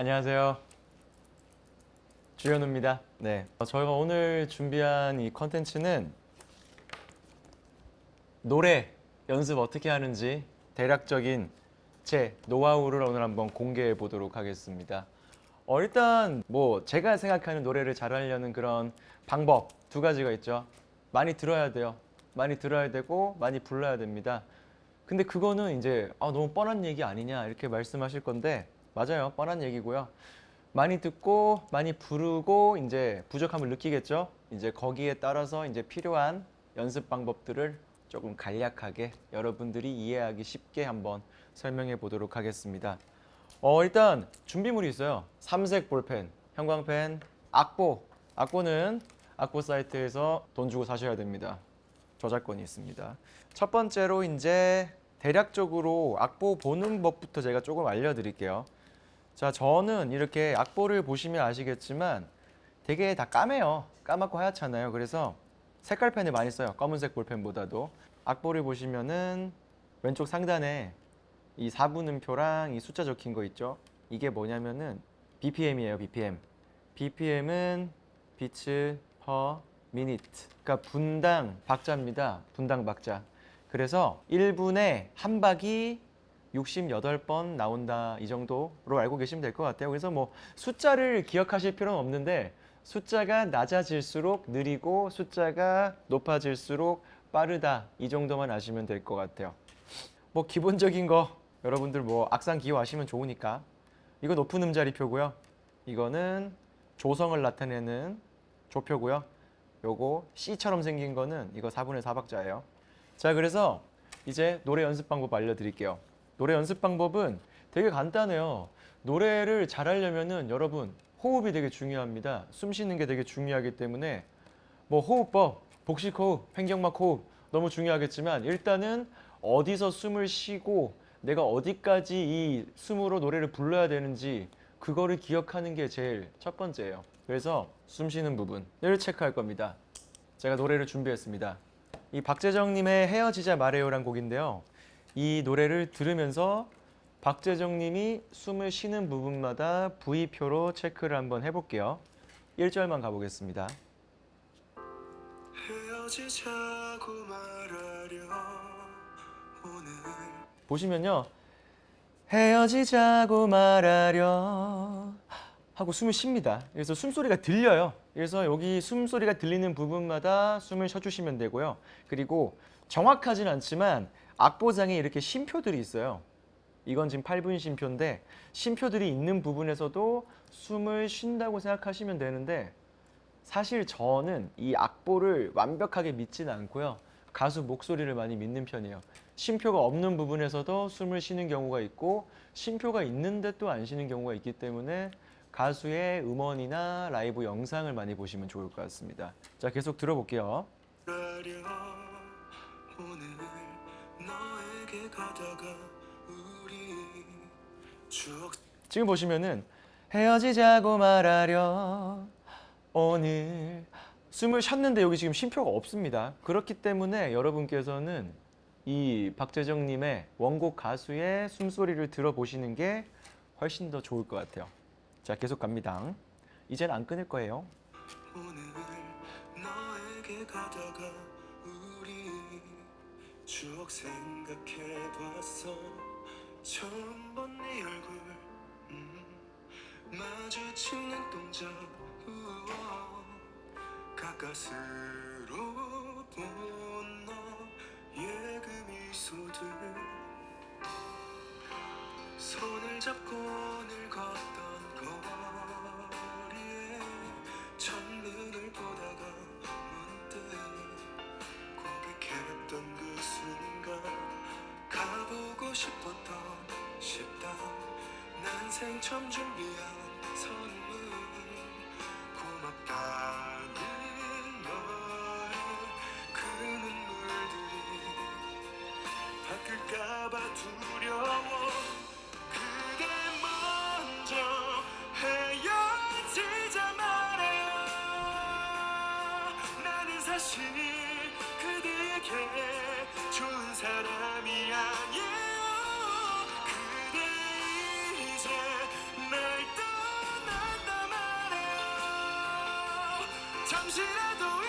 안녕하세요. 주현우입니다. 네. 어, 저희가 오늘 준비한 이 컨텐츠는 노래 연습 어떻게 하는지 대략적인 제 노하우를 오늘 한번 공개해 보도록 하겠습니다. 어, 일단 뭐 제가 생각하는 노래를 잘하려는 그런 방법 두 가지가 있죠. 많이 들어야 돼요. 많이 들어야 되고 많이 불러야 됩니다. 근데 그거는 이제 아, 너무 뻔한 얘기 아니냐 이렇게 말씀하실 건데 맞아요. 뻔한 얘기고요. 많이 듣고 많이 부르고 이제 부족함을 느끼겠죠. 이제 거기에 따라서 이제 필요한 연습 방법들을 조금 간략하게 여러분들이 이해하기 쉽게 한번 설명해 보도록 하겠습니다. 어 일단 준비물이 있어요. 삼색 볼펜, 형광펜, 악보. 악보는 악보 사이트에서 돈 주고 사셔야 됩니다. 저작권이 있습니다. 첫 번째로 이제 대략적으로 악보 보는 법부터 제가 조금 알려드릴게요. 자, 저는 이렇게 악보를 보시면 아시겠지만 되게 다 까매요. 까맣고 하얗잖아요. 그래서 색깔 펜을 많이 써요. 검은색 볼펜보다도. 악보를 보시면은 왼쪽 상단에 이 4분음표랑 이 숫자 적힌 거 있죠? 이게 뭐냐면은 BPM이에요, BPM. BPM은 비츠 퍼 미니트. 그러니까 분당 박자입니다. 분당 박자. 그래서 1분에 한 박이 68번 나온다 이 정도로 알고 계시면 될 것 같아요. 그래서 뭐 숫자를 기억하실 필요는 없는데 숫자가 낮아질수록 느리고 숫자가 높아질수록 빠르다 이 정도만 아시면 될 것 같아요. 뭐 기본적인 거 여러분들 뭐 악상 기호하시면 좋으니까 이거 높은 음자리표고요. 이거는 조성을 나타내는 조표고요. 요거 C처럼 생긴 거는 이거 4분의 4박자예요. 자, 그래서 이제 노래 연습 방법 알려드릴게요. 노래 연습 방법은 되게 간단해요. 노래를 잘하려면은 여러분 호흡이 되게 중요합니다. 숨 쉬는 게 되게 중요하기 때문에 뭐 호흡법, 복식 호흡, 횡격막 호흡 너무 중요하겠지만 일단은 어디서 숨을 쉬고 내가 어디까지 이 숨으로 노래를 불러야 되는지 그거를 기억하는 게 제일 첫 번째예요. 그래서 숨 쉬는 부분을 체크할 겁니다. 제가 노래를 준비했습니다. 이 박재정님의 헤어지자 말해요란 곡인데요. 이 노래를 들으면서 박재정 님이 숨을 쉬는 부분마다 V표로 체크를 한번 해볼게요. 1절만 가보겠습니다. 헤어지자고 말하려 오늘 보시면요. 헤어지자고 말하려 하고 숨을 쉽니다. 그래서 숨소리가 들려요. 그래서 여기 숨소리가 들리는 부분마다 숨을 쉬어주시면 되고요. 그리고 정확하진 않지만 악보장에 이렇게 쉼표들이 있어요. 이건 지금 8분 쉼표인데 쉼표들이 있는 부분에서도 숨을 쉰다고 생각하시면 되는데 사실 저는 이 악보를 완벽하게 믿지는 않고요. 가수 목소리를 많이 믿는 편이에요. 쉼표가 없는 부분에서도 숨을 쉬는 경우가 있고 쉼표가 있는데 또 안 쉬는 경우가 있기 때문에 가수의 음원이나 라이브 영상을 많이 보시면 좋을 것 같습니다. 자, 계속 들어볼게요. 지금 보시면은 헤어지자고 말하려 오늘 숨을 쉬었는데 여기 지금 쉼표가 없습니다. 그렇기 때문에 여러분께서는 이 박재정님의 원곡 가수의 숨소리를 들어보시는 게 훨씬 더 좋을 것 같아요. 자, 계속 갑니다. 이젠 안 끊을 거예요. 오늘 너에게 가다가 추억 생각해봤어 처음 본 네 얼굴 음, 마주친 눈동자 가까스로 본 너의 그 미소들 손을 잡고 오늘 걷던 식당 난생 처음 준비한 선물. 고맙다는 너의 그 눈물들이 바뀔까봐 두려워 잠시라도 이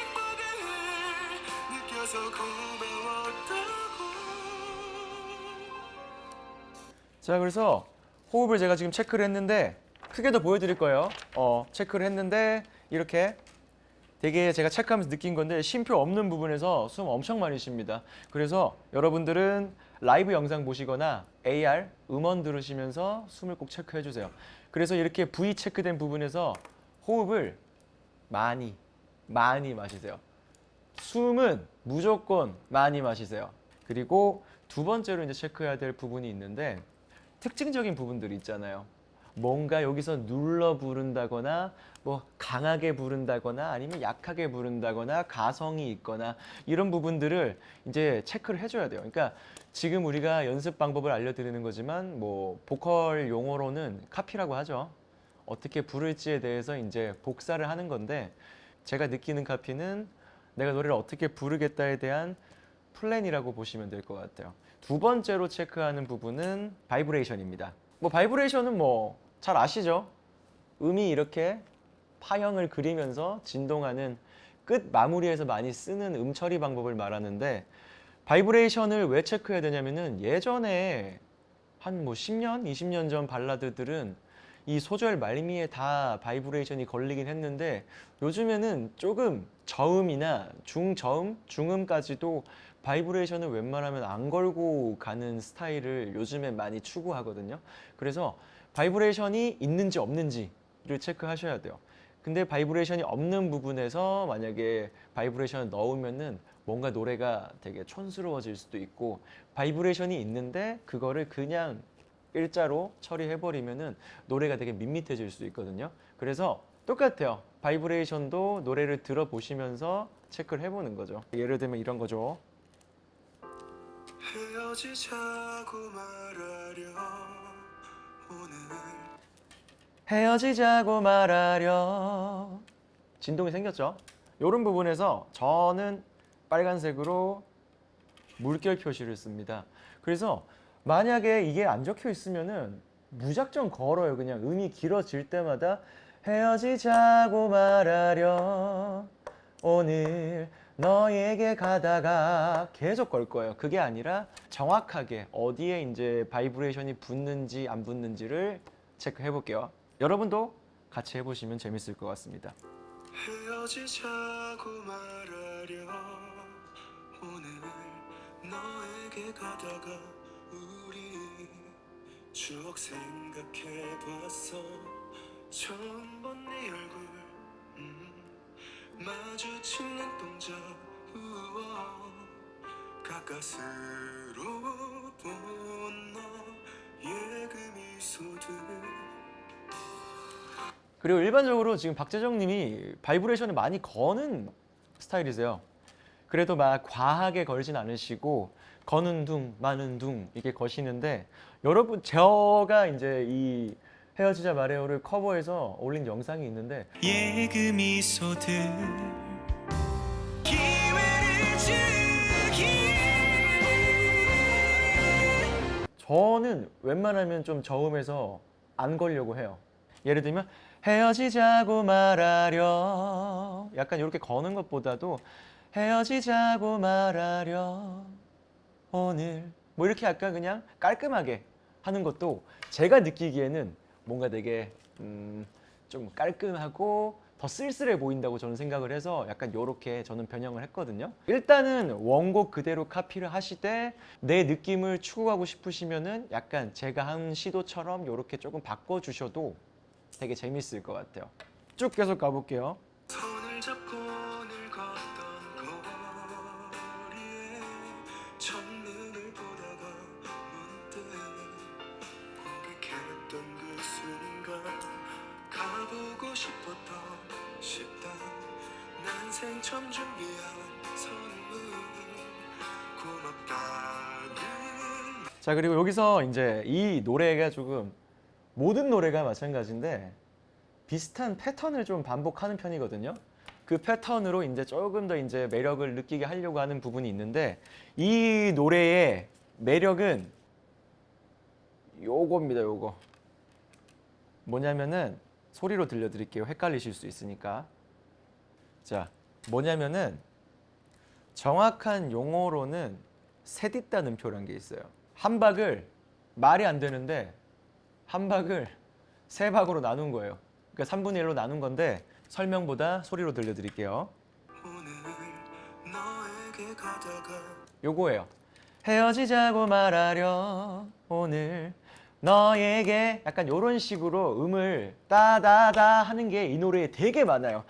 행복을 느껴서 고마웠다고 자, 그래서 호흡을 제가 지금 체크를 했는데 크게 더 보여드릴 거예요. 어, 체크를 했는데 이렇게 되게 제가 체크하면서 느낀 건데 쉼표 없는 부분에서 숨 엄청 많이 쉽니다. 그래서 여러분들은 라이브 영상 보시거나 AR 음원 들으시면서 숨을 꼭 체크해 주세요. 그래서 이렇게 V 체크된 부분에서 호흡을 많이 많이 마시세요. 숨은 무조건 많이 마시세요. 그리고 두 번째로 이제 체크해야 될 부분이 있는데 특징적인 부분들이 있잖아요. 뭔가 여기서 눌러 부른다거나 뭐 강하게 부른다거나 아니면 약하게 부른다거나 가성이 있거나 이런 부분들을 이제 체크를 해줘야 돼요. 그러니까 지금 우리가 연습 방법을 알려드리는 거지만 뭐 보컬 용어로는 카피라고 하죠. 어떻게 부를지에 대해서 이제 복사를 하는 건데 제가 느끼는 카피는 내가 노래를 어떻게 부르겠다에 대한 플랜이라고 보시면 될 것 같아요. 두 번째로 체크하는 부분은 바이브레이션입니다. 뭐 바이브레이션은 뭐 잘 아시죠? 음이 이렇게 파형을 그리면서 진동하는 끝 마무리에서 많이 쓰는 음 처리 방법을 말하는데 바이브레이션을 왜 체크해야 되냐면은 예전에 한 뭐 10년, 20년 전 발라드들은 이 소절 말미에 다 바이브레이션이 걸리긴 했는데 요즘에는 조금 저음이나 중저음, 중음까지도 바이브레이션을 웬만하면 안 걸고 가는 스타일을 요즘에 많이 추구하거든요. 그래서 바이브레이션이 있는지 없는지를 체크하셔야 돼요. 근데 바이브레이션이 없는 부분에서 만약에 바이브레이션을 넣으면은 뭔가 노래가 되게 촌스러워질 수도 있고 바이브레이션이 있는데 그거를 그냥 일자로 처리해버리면은 노래가 되게 밋밋해질 수 있거든요. 그래서 똑같아요. 바이브레이션도 노래를 들어보시면서 체크를 해보는 거죠. 예를 들면 이런 거죠. 헤어지자고 말하려 오늘 헤어지자고 말하려 진동이 생겼죠. 이런 부분에서 저는 빨간색으로 물결 표시를 씁니다. 그래서 만약에 이게 안 적혀 있으면은 무작정 걸어요. 그냥 음이 길어질 때마다 헤어지자고 말하려 오늘 너에게 가다가 계속 걸 거예요. 그게 아니라 정확하게 어디에 이제 바이브레이션이 붙는지 안 붙는지를 체크해 볼게요. 여러분도 같이 해보시면 재밌을 것 같습니다. 헤어지자고 말하려 오늘 너에게 가다가 추억 생각해봤어 처음 본 네 얼굴 음, 마주친 눈동자 우와 가까스로 본 너의 그 미소들 그리고 일반적으로 지금 박재정 님이 바이브레이션을 많이 거는 스타일이세요. 그래도 막 과하게 걸진 않으시고 거는 둥 마는 둥 이렇게 거시는데 여러분 제가 이제 이 헤어지자 말해요를 커버해서 올린 영상이 있는데 예그 미소들 기회를 주기 저는 웬만하면 좀 저음에서 안 걸려고 해요. 예를 들면 헤어지자고 말하려 약간 이렇게 거는 것보다도 헤어지자고 말하려 오늘 뭐 이렇게 약간 그냥 깔끔하게 하는 것도 제가 느끼기에는 뭔가 되게 음, 좀 깔끔하고 더 쓸쓸해 보인다고 저는 생각을 해서 약간 요렇게 저는 변형을 했거든요. 일단은 원곡 그대로 카피를 하시되 내 느낌을 추구하고 싶으시면은 약간 제가 한 시도처럼 요렇게 조금 바꿔 주셔도 되게 재밌을 것 같아요. 쭉 계속 가볼게요. 자 그리고 여기서 이제 이 노래가 조금 모든 노래가 마찬가지인데 비슷한 패턴을 좀 반복하는 편이거든요. 그 패턴으로 이제 조금 더 이제 매력을 느끼게 하려고 하는 부분이 있는데 이 노래의 매력은 요겁니다. 요거 뭐냐면은 소리로 들려드릴게요. 헷갈리실 수 있으니까 자, 뭐냐면은 정확한 용어로는 세딛다는 표라는 게 있어요. 한 박을 말이 안 되는데 한 박을 세 박으로 나눈 거예요. 그러니까 3분의 1로 나눈 건데 설명보다 소리로 들려드릴게요. 요거예요. 헤어지자고 말하려 오늘 너에게 약간 요런 식으로 음을 따다다 하는 게 이 노래에 되게 많아요.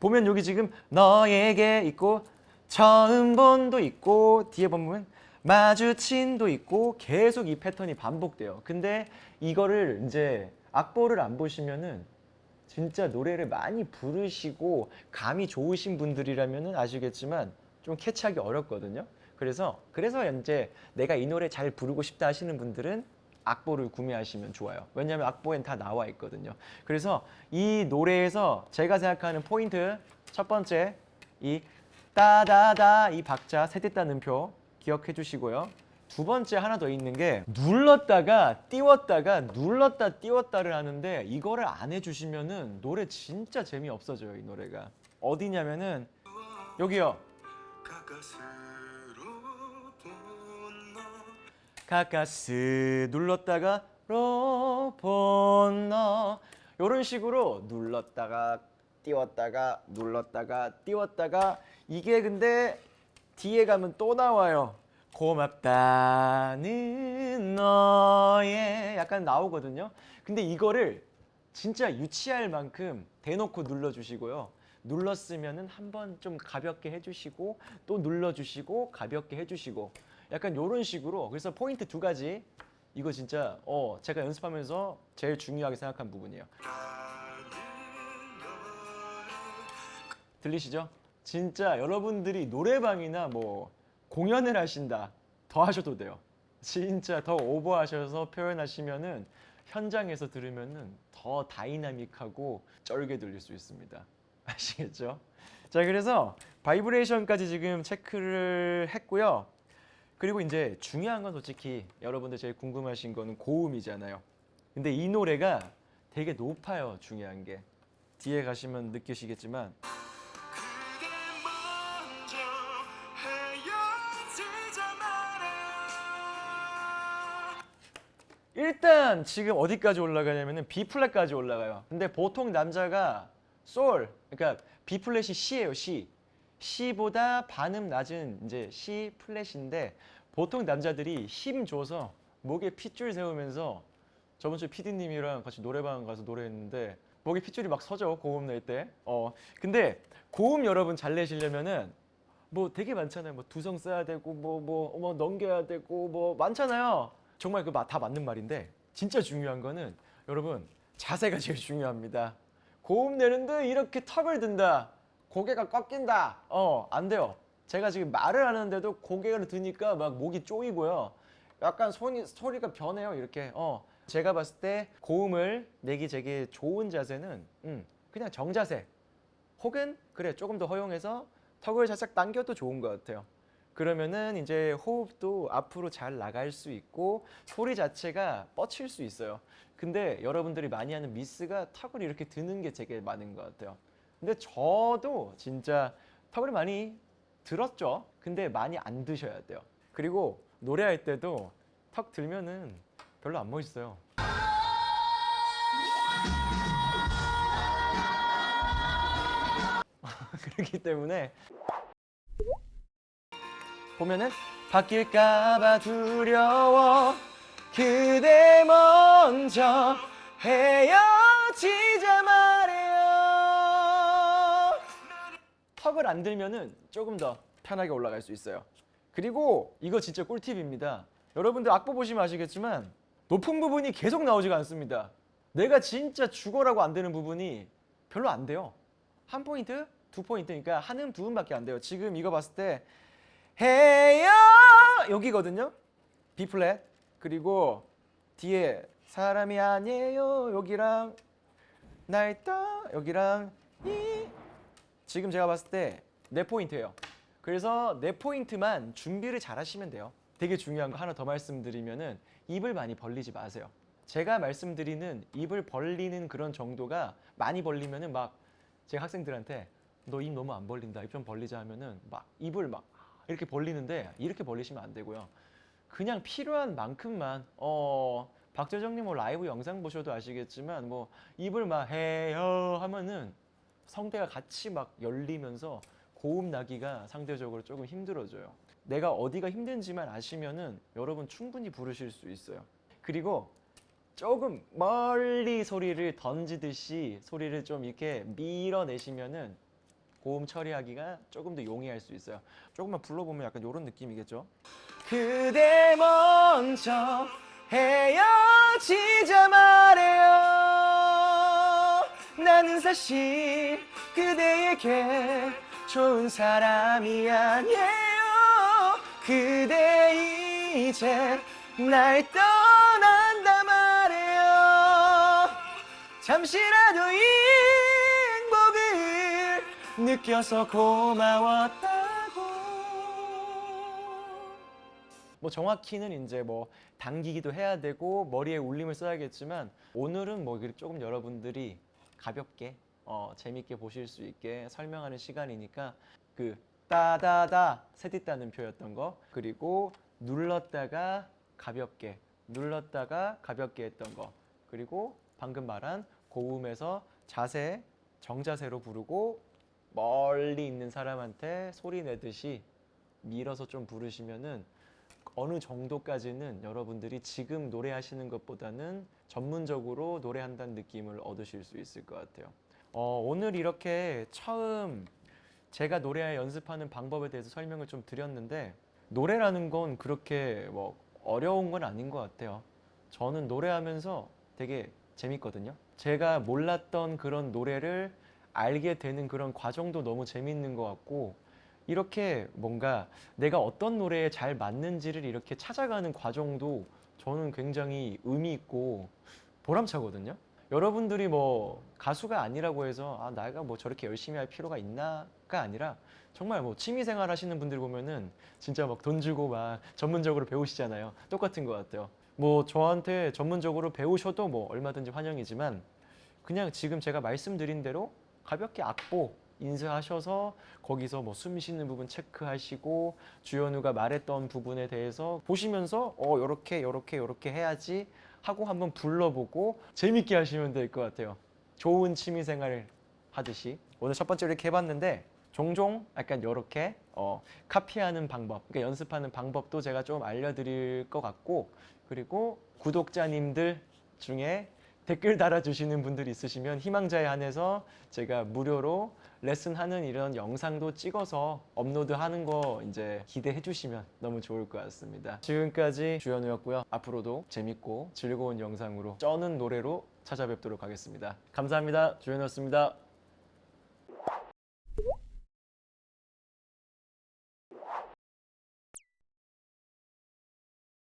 보면 여기 지금 너에게 있고 처음 본도 있고 뒤에 보면 마주친도 있고 계속 이 패턴이 반복돼요. 근데 이거를 이제 악보를 안 보시면은 진짜 노래를 많이 부르시고 감이 좋으신 분들이라면은 아시겠지만 좀 캐치하기 어렵거든요. 그래서 그래서 이제 내가 이 노래 잘 부르고 싶다 하시는 분들은 악보를 구매하시면 좋아요. 왜냐하면 악보엔 다 나와 있거든요. 그래서 이 노래에서 제가 생각하는 포인트 첫 번째 이 따다다 이 박자 세댔다는 표 기억해 주시고요. 두 번째 하나 더 있는 게 눌렀다가 띄웠다가 눌렀다 띄웠다를 하는데 이거를 안 해주시면은 노래 진짜 재미 없어져요 이 노래가. 어디냐면은 여기요. 가까스 눌렀다가 로본너. 이런 식으로 눌렀다가 띄웠다가 눌렀다가 띄웠다가 이게 근데 뒤에 가면 또 나와요. 고맙다는 너의 약간 나오거든요. 근데 이거를 진짜 유치할 만큼 대놓고 눌러주시고요. 눌렀으면은 한번 좀 가볍게 해주시고 또 눌러주시고 가볍게 해주시고 약간 이런 식으로. 그래서 포인트 두 가지. 이거 진짜 어 제가 연습하면서 제일 중요하게 생각한 부분이에요. 들리시죠? 진짜 여러분들이 노래방이나 뭐 공연을 하신다 더 하셔도 돼요 진짜 더 오버하셔서 표현하시면은 현장에서 들으면은 더 다이나믹하고 쩔게 들릴 수 있습니다 아시겠죠? 자 그래서 바이브레이션까지 지금 체크를 했고요 그리고 이제 중요한 건 솔직히 여러분들 제일 궁금하신 거는 고음이잖아요. 근데 이 노래가 되게 높아요. 중요한 게 뒤에 가시면 느끼시겠지만 일단 지금 어디까지 올라가냐면은 B 플랫까지 올라가요. 근데 보통 남자가 솔 그러니까 B 플랫이 C예요. C. C보다 반음 낮은 이제 C 플랫인데 보통 남자들이 힘 줘서 목에 핏줄 세우면서 저번 주에 PD님이랑 같이 노래방 가서 노래했는데 목에 핏줄이 막 서죠 고음 낼 때. 어 근데 고음 여러분 잘 내시려면은 뭐 되게 많잖아요. 뭐 두성 써야 되고 뭐뭐뭐 넘겨야 되고 뭐 많잖아요. 정말 그 다 맞는 말인데 진짜 중요한 거는 여러분 자세가 제일 중요합니다. 고음 내는데 이렇게 턱을 든다. 고개가 꺾인다. 어, 안 돼요. 제가 지금 말을 하는데도 고개를 드니까 막 목이 쪼이고요. 약간 손이 소리가 변해요. 이렇게. 어. 제가 봤을 때 고음을 내기 되게 좋은 자세는 음, 그냥 정자세. 혹은 그래 조금 더 허용해서 턱을 살짝 당겨도 좋은 것 같아요. 그러면은 이제 호흡도 앞으로 잘 나갈 수 있고 소리 자체가 뻗칠 수 있어요. 근데 여러분들이 많이 하는 미스가 턱을 이렇게 드는 게 되게 많은 것 같아요. 근데 저도 진짜 턱을 많이 들었죠. 근데 많이 안 드셔야 돼요. 그리고 노래할 때도 턱 들면은 별로 안 멋있어요. 그렇기 때문에 보면은 바뀔까봐 두려워. 그대 먼저 헤어지자 말해요. 턱을 안 들면은 조금 더 편하게 올라갈 수 있어요. 그리고 이거 진짜 꿀팁입니다. 여러분들 악보 보시면 아시겠지만 높은 부분이 계속 나오지가 않습니다. 내가 진짜 죽어라고 안 되는 부분이 별로 안 돼요. 한 포인트, 두 포인트니까 한 음, 두 음밖에 안 돼요. 지금 이거 봤을 때 해요 여기거든요. B 플랫 그리고 뒤에 사람이 아니에요 여기랑 날떠 여기랑 이 지금 제가 봤을 때 네 포인트예요. 그래서 네 포인트만 준비를 잘 하시면 돼요. 되게 중요한 거 하나 더 말씀드리면은 입을 많이 벌리지 마세요. 제가 말씀드리는 입을 벌리는 그런 정도가 많이 벌리면은 막 제가 학생들한테 너 입 너무 안 벌린다. 입 좀 벌리자 하면은 막 입을 막 이렇게 벌리는데 이렇게 벌리시면 안 되고요. 그냥 필요한 만큼만 어 박재정님 뭐 라이브 영상 보셔도 아시겠지만 뭐 입을 막 해요 하면은 성대가 같이 막 열리면서 고음 나기가 상대적으로 조금 힘들어져요. 내가 어디가 힘든지만 아시면은 여러분 충분히 부르실 수 있어요. 그리고 조금 멀리 소리를 던지듯이 소리를 좀 이렇게 밀어내시면은 고음 처리하기가 조금 더 용이할 수 있어요. 조금만 불러보면 약간 이런 느낌이겠죠? 그대 먼저 헤어지자 말해요. 나는 사실 그대에게 좋은 사람이 아니에요. 그대 이제 날 떠난다 말해요. 잠시라도 이 느껴서 고마웠다고. 뭐 정확히는 이제 뭐 당기기도 해야 되고 머리에 울림을 써야겠지만 오늘은 뭐 조금 여러분들이 가볍게 어, 재밌게 보실 수 있게 설명하는 시간이니까 그 따다다 세디따는 표였던 거 그리고 눌렀다가 가볍게 눌렀다가 가볍게 했던 거 그리고 방금 말한 고음에서 자세 정자세로 부르고 멀리 있는 사람한테 소리 내듯이 밀어서 좀 부르시면은 어느 정도까지는 여러분들이 지금 노래하시는 것보다는 전문적으로 노래한다는 느낌을 얻으실 수 있을 것 같아요. 어, 오늘 이렇게 처음 제가 노래 연습하는 방법에 대해서 설명을 좀 드렸는데 노래라는 건 그렇게 뭐 어려운 건 아닌 것 같아요. 저는 노래하면서 되게 재밌거든요. 제가 몰랐던 그런 노래를 알게 되는 그런 과정도 너무 재밌는 것 같고 이렇게 뭔가 내가 어떤 노래에 잘 맞는지를 이렇게 찾아가는 과정도 저는 굉장히 의미 있고 보람차거든요. 여러분들이 뭐 가수가 아니라고 해서 아 내가 뭐 저렇게 열심히 할 필요가 있나가 아니라 정말 뭐 취미 생활 하시는 분들 보면은 진짜 막 돈 주고 막 전문적으로 배우시잖아요. 똑같은 것 같아요. 뭐 저한테 전문적으로 배우셔도 뭐 얼마든지 환영이지만 그냥 지금 제가 말씀드린 대로 가볍게 악보 인쇄하셔서 거기서 뭐 숨 쉬는 부분 체크하시고 주연우가 말했던 부분에 대해서 보시면서 어 요렇게 요렇게 요렇게 해야지 하고 한번 불러보고 재밌게 하시면 될 것 같아요. 좋은 취미 생활을 하듯이 오늘 첫 번째 이렇게 해봤는데 종종 약간 요렇게 어, 카피하는 방법, 그러니까 연습하는 방법도 제가 좀 알려드릴 것 같고 그리고 구독자님들 중에 댓글 달아주시는 분들이 있으시면 희망자에 한해서 제가 무료로 레슨하는 이런 영상도 찍어서 업로드하는 거 이제 기대해 주시면 너무 좋을 것 같습니다. 지금까지 주현우였고요. 앞으로도 재밌고 즐거운 영상으로 쩌는 노래로 찾아뵙도록 하겠습니다. 감사합니다. 주현우였습니다.